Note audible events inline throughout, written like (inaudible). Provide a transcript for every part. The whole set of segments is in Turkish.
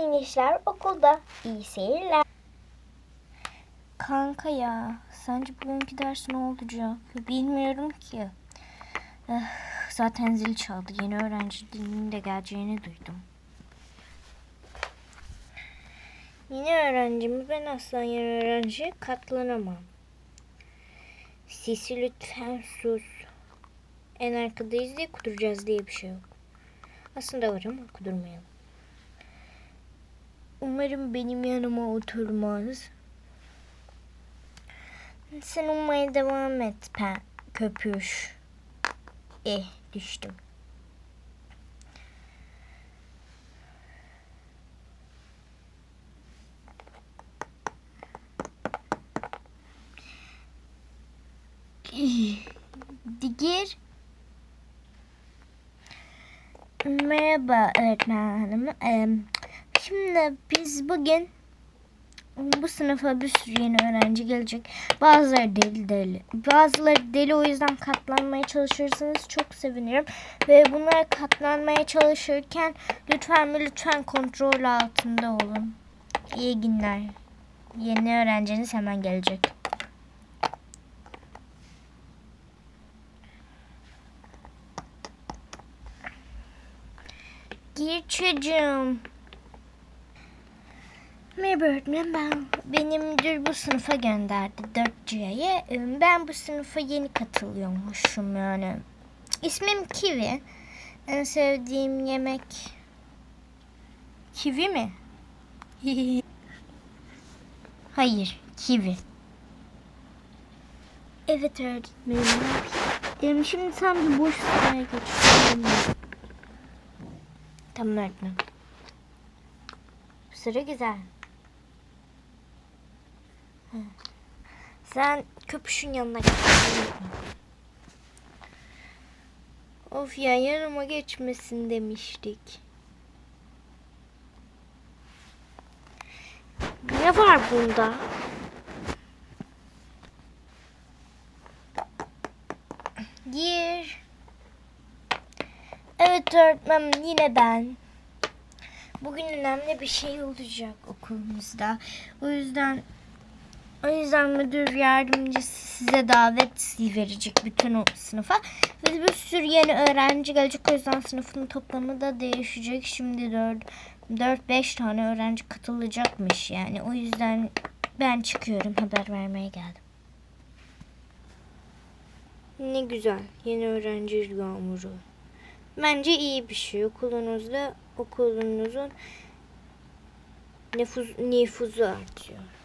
Minişler okulda. İyi seyirler. Kanka ya, sence bugünkü ders ne olacak? Bilmiyorum ki. Eh, zaten zil çaldı. Yeni öğrenci dilinin de geleceğini duydum. Yeni öğrenci mi? Ben asla yeni öğrenciye katlanamam. Sesi lütfen sus. En arkadayız diye kuduracağız diye bir şey yok. Aslında var ama kudurmayalım. Umarım benim yanıma oturmaz. Sen ummaya devam et pen köpüş. Eh düştüm. Digir. Merhaba öğretmen hanım. Ee, Şimdi biz bugün bu sınıfa bir sürü yeni öğrenci gelecek. Bazıları deli deli. Bazıları deli o yüzden katlanmaya çalışırsanız çok sevinirim. Ve bunlara katlanmaya çalışırken lütfen lütfen kontrol altında olun. İyi günler. Yeni öğrenciniz hemen gelecek. Gir çocuğum. Merhaba öğretmenim ben beni müdür bu sınıfa gönderdi 4C'ye. Ee, Ben bu sınıfa yeni katılıyormuşum yani. İsmim Kivi. En sevdiğim yemek kivi mi? (laughs) Hayır, kivi. Evet öğretmenim. Ee, Şimdi sen bir boş sıraya geç. Tamam öğretmenim. Sıra güzel. Sen köpüşün yanına gel. Of ya yanıma geçmesin demiştik. Ne var bunda? Gir. Evet öğretmenim yine ben. Bugün önemli bir şey olacak okulumuzda. O yüzden o yüzden müdür yardımcısı size davet verecek bütün o sınıfa. Ve bir sürü yeni öğrenci gelecek. O yüzden sınıfın toplamı da değişecek. Şimdi 4-5 tane öğrenci katılacakmış yani. O yüzden ben çıkıyorum. Haber vermeye geldim. Ne güzel. Yeni öğrenci yağmuru. Bence iyi bir şey. Okulunuzda okulunuzun nüfuz, nüfuzu artıyor.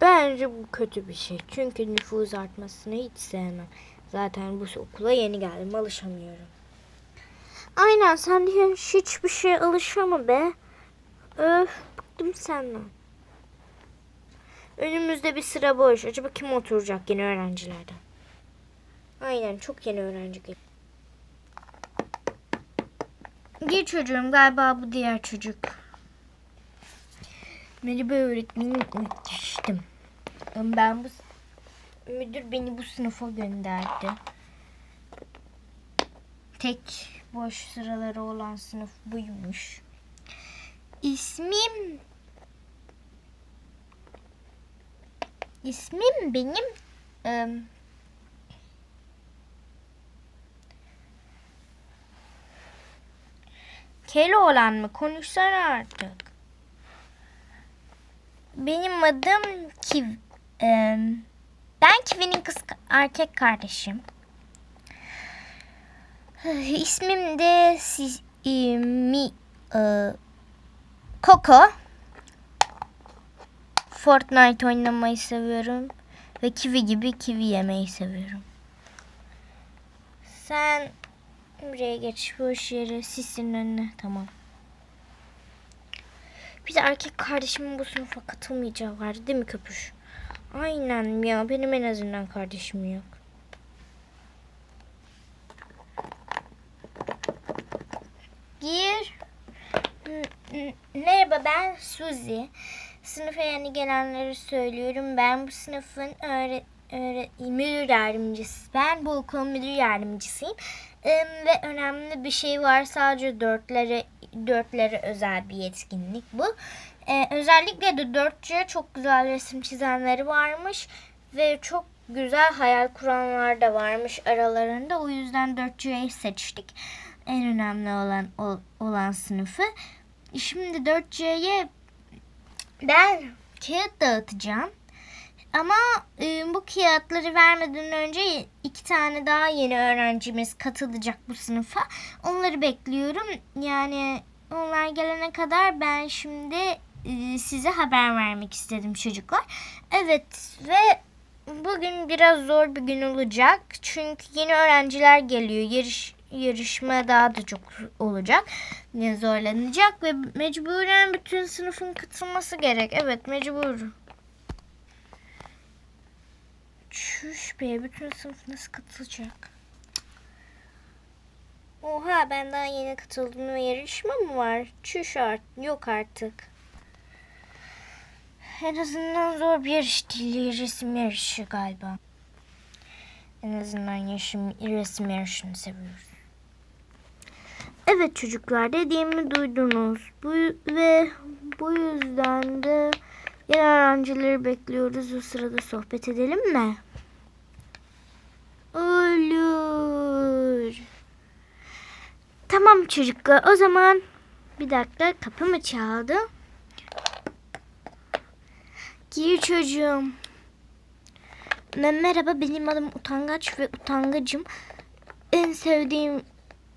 Bence bu kötü bir şey. Çünkü nüfuz artmasını hiç sevmem. Zaten bu okula yeni geldim. Alışamıyorum. Aynen sen de hiçbir şey alışama be. Öf bıktım senden. Önümüzde bir sıra boş. Acaba kim oturacak yeni öğrencilerden? Aynen çok yeni öğrenci geliyor. Gir çocuğum galiba bu diğer çocuk. Merhaba öğretmenim düştüm. Ben bu müdür beni bu sınıfa gönderdi. Tek boş sıraları olan sınıf buymuş. İsmim İsmim benim ım, Keloğlan mı? Konuşsana artık. Benim adım Kiv. Ben Kivi'nin kız erkek kardeşim. (sighs) İsmim de siz, e, mi e, Coco. Fortnite oynamayı seviyorum ve kivi gibi kivi yemeyi seviyorum. Sen Buraya geç boş yere sisin önüne tamam. Bir de erkek kardeşimin bu sınıfa katılmayacağı vardı değil mi köpüş? Aynen ya benim en azından kardeşim yok. Gir. Merhaba ben Suzi. Sınıfa yeni gelenleri söylüyorum. Ben bu sınıfın öğret öğret müdür yardımcısı. Ben bu okulun müdür yardımcısıyım. Em, ve önemli bir şey var. Sadece dörtlere dörtlere özel bir yetkinlik bu. Ee, özellikle de dörtçüye çok güzel resim çizenleri varmış ve çok güzel hayal kuranlar da varmış aralarında. O yüzden dörtçüyü seçtik. En önemli olan olan sınıfı. Şimdi 4C'ye ben kağıt dağıtacağım. Ama e, bu kağıtları vermeden önce iki tane daha yeni öğrencimiz katılacak bu sınıfa. Onları bekliyorum. Yani onlar gelene kadar ben şimdi e, size haber vermek istedim çocuklar. Evet ve bugün biraz zor bir gün olacak. Çünkü yeni öğrenciler geliyor. Yarış yarışma daha da çok olacak. Ne zorlanacak ve mecburen bütün sınıfın katılması gerek. Evet mecbur. Çüş be bütün sınıf nasıl katılacak? Oha ben daha yeni katıldım ve yarışma mı var? Çüş art yok artık. En azından zor bir yarış değil. Resim yarışı galiba. En azından yaşım, resim yarışını seviyoruz. Evet çocuklar dediğimi duydunuz. Bu, ve bu yüzden de yeni öğrencileri bekliyoruz. O sırada sohbet edelim mi? Olur. Tamam çocuklar o zaman bir dakika kapı mı çaldı? Gir çocuğum. Merhaba benim adım Utangaç ve utangacım. En sevdiğim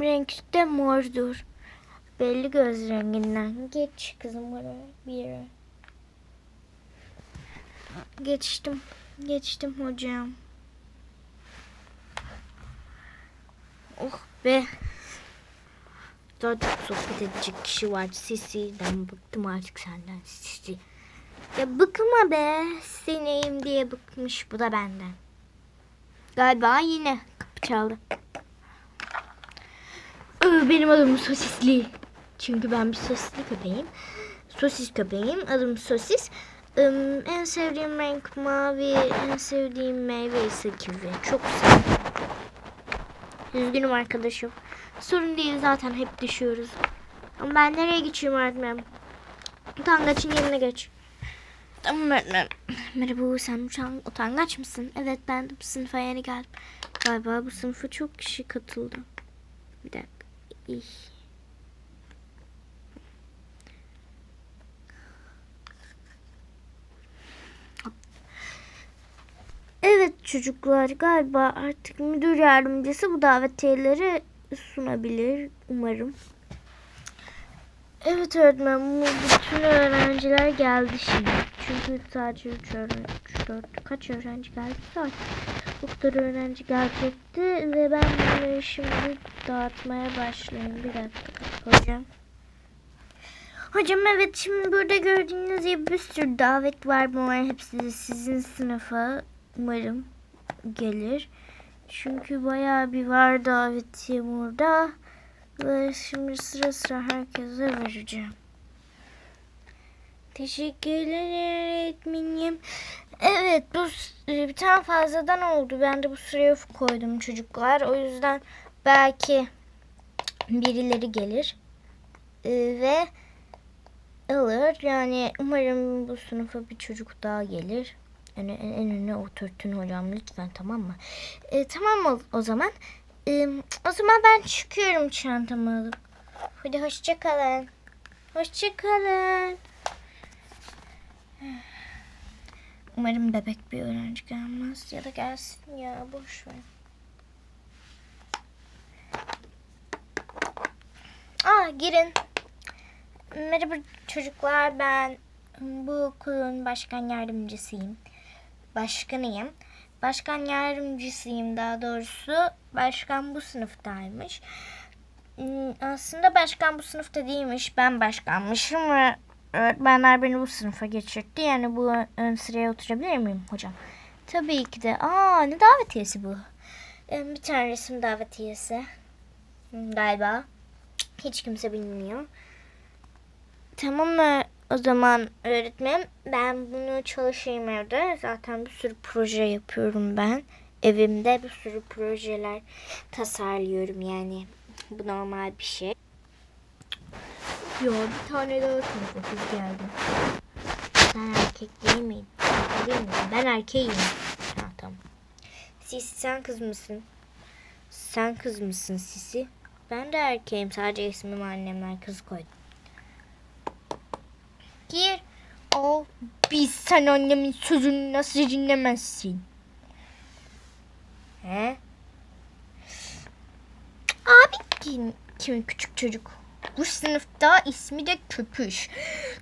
renk de mordur. Belli göz renginden. Geç kızım oraya bir. Geçtim. Geçtim hocam. Oh be. Daha sohbet edecek kişi var. Sisi. Ben bıktım artık senden Sisi. Ya bıkma be. Seneyim diye bıkmış. Bu da benden. Galiba yine kapı çaldı. Ee, Benim adım Sosisli. Çünkü ben bir sosisli köpeğim. Sosis köpeğim. Adım Sosis. En sevdiğim renk mavi. En sevdiğim meyve ise kivi. Çok seviyorum. Üzgünüm arkadaşım. Sorun değil zaten hep düşüyoruz. Ama ben nereye geçiyorum öğretmenim? Utangaç'ın yerine geç. Tamam öğretmenim. Merhaba sen utan, utangaç mısın? Evet ben bu sınıfa yeni geldim. Galiba bu sınıfa çok kişi katıldı. Bir dakika. İh. Evet çocuklar galiba artık müdür yardımcısı bu davetiyeleri sunabilir umarım. Evet öğretmen bu bütün öğrenciler geldi şimdi. Çünkü sadece 3 öğrenci, 3, 4, kaç öğrenci geldi zaten. Bu kadar öğrenci gelecekti ve ben bunları şimdi dağıtmaya başlayayım. Bir dakika hocam. Hocam evet şimdi burada gördüğünüz gibi bir sürü davet var. Bunların hepsi de sizin sınıfa umarım gelir. Çünkü bayağı bir var davetiye burada. Ve şimdi sıra sıra herkese vereceğim. Teşekkürler öğretmenim. Evet bu e, bir tane fazladan oldu. Ben de bu sıraya koydum çocuklar. O yüzden belki birileri gelir. Ee, ve alır. Yani umarım bu sınıfa bir çocuk daha gelir. En, en önüne oturtun hocam lütfen tamam mı? Ee, tamam o, o zaman. Ee, o zaman ben çıkıyorum çantamı alıp. Hadi hoşça kalın. Hoşça kalın. Umarım bebek bir öğrenci gelmez ya da gelsin ya boş ver. Aa girin. Merhaba çocuklar ben bu okulun başkan yardımcısıyım. Başkanıyım. Başkan yardımcısıyım daha doğrusu. Başkan bu sınıftaymış. Hmm, Aslında başkan bu sınıfta değilmiş. Ben başkanmışım ve öğretmenler beni bu sınıfa geçirtti. Yani bu ön sıraya oturabilir miyim hocam? Tabii ki de. Aa ne davetiyesi bu? Ee, Bir tane resim davetiyesi. Hmm, Galiba. Hiç kimse bilmiyor. Tamam mı o zaman öğretmenim? Ben bunu çalışayım evde. Zaten bir sürü proje yapıyorum ben. evimde bir sürü projeler tasarlıyorum yani. Bu normal bir şey. Yo bir tane daha sınıfa kız geldi. Sen erkek değil miydin? Ben erkeğim. Ha tamam. Sisi sen kız mısın? Sen kız mısın Sisi? Ben de erkeğim. Sadece ismimi annemler kız koydu. Gir. O biz sen annemin sözünü nasıl dinlemezsin? He? Abi kim, kim küçük çocuk? Bu sınıfta ismi de Köpüş.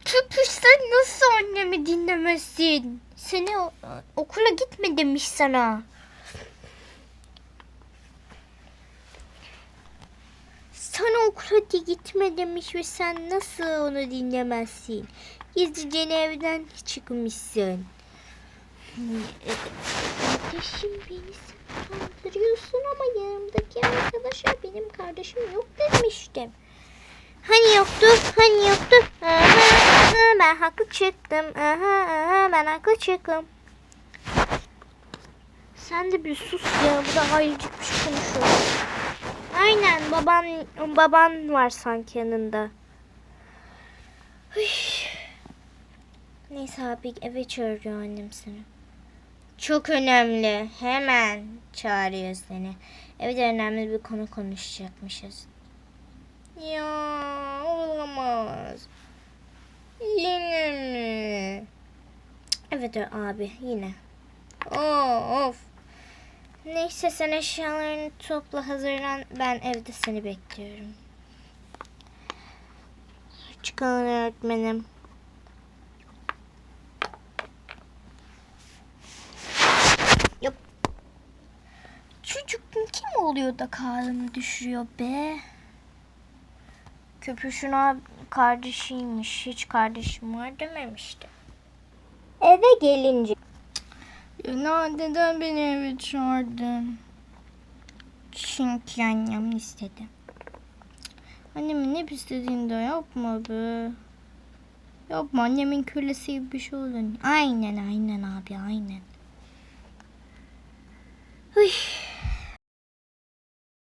Köpüş sen nasıl annemi dinlemezsin? Seni okula gitme demiş sana. Sana okula gitme demiş ve sen nasıl onu dinlemezsin? Gizlice evden çıkmışsın. Kardeşim beni kandırıyorsun ama yanımdaki arkadaşa benim kardeşim yok demiştim. Hani yoktu? Hani yoktu? Aha, aha, ben haklı çıktım. Aha, aha, ben haklı çıktım. Sen de bir sus ya. Bu da ayıcık bir şey konuşuyor. Aynen baban baban var sanki yanında. Neyse abi eve çağırıyor annem seni. Çok önemli. Hemen çağırıyor seni. Evde önemli bir konu konuşacakmışız. Ya olamaz. Yine mi? Evet abi yine. Oo, of. Neyse sen eşyalarını topla hazırlan. Ben evde seni bekliyorum. Çıkalım öğretmenim. Yok. Çocuk kim oluyor da karnını düşürüyor be? Köpüşün abi kardeşiymiş. Hiç kardeşim var dememişti. Eve gelince. Ya neden beni eve çağırdın? Çünkü annem istedi. Annemin hep istediğini de yapma be. Yapma annemin kölesi gibi bir şey olur. Aynen aynen abi aynen. Hıy.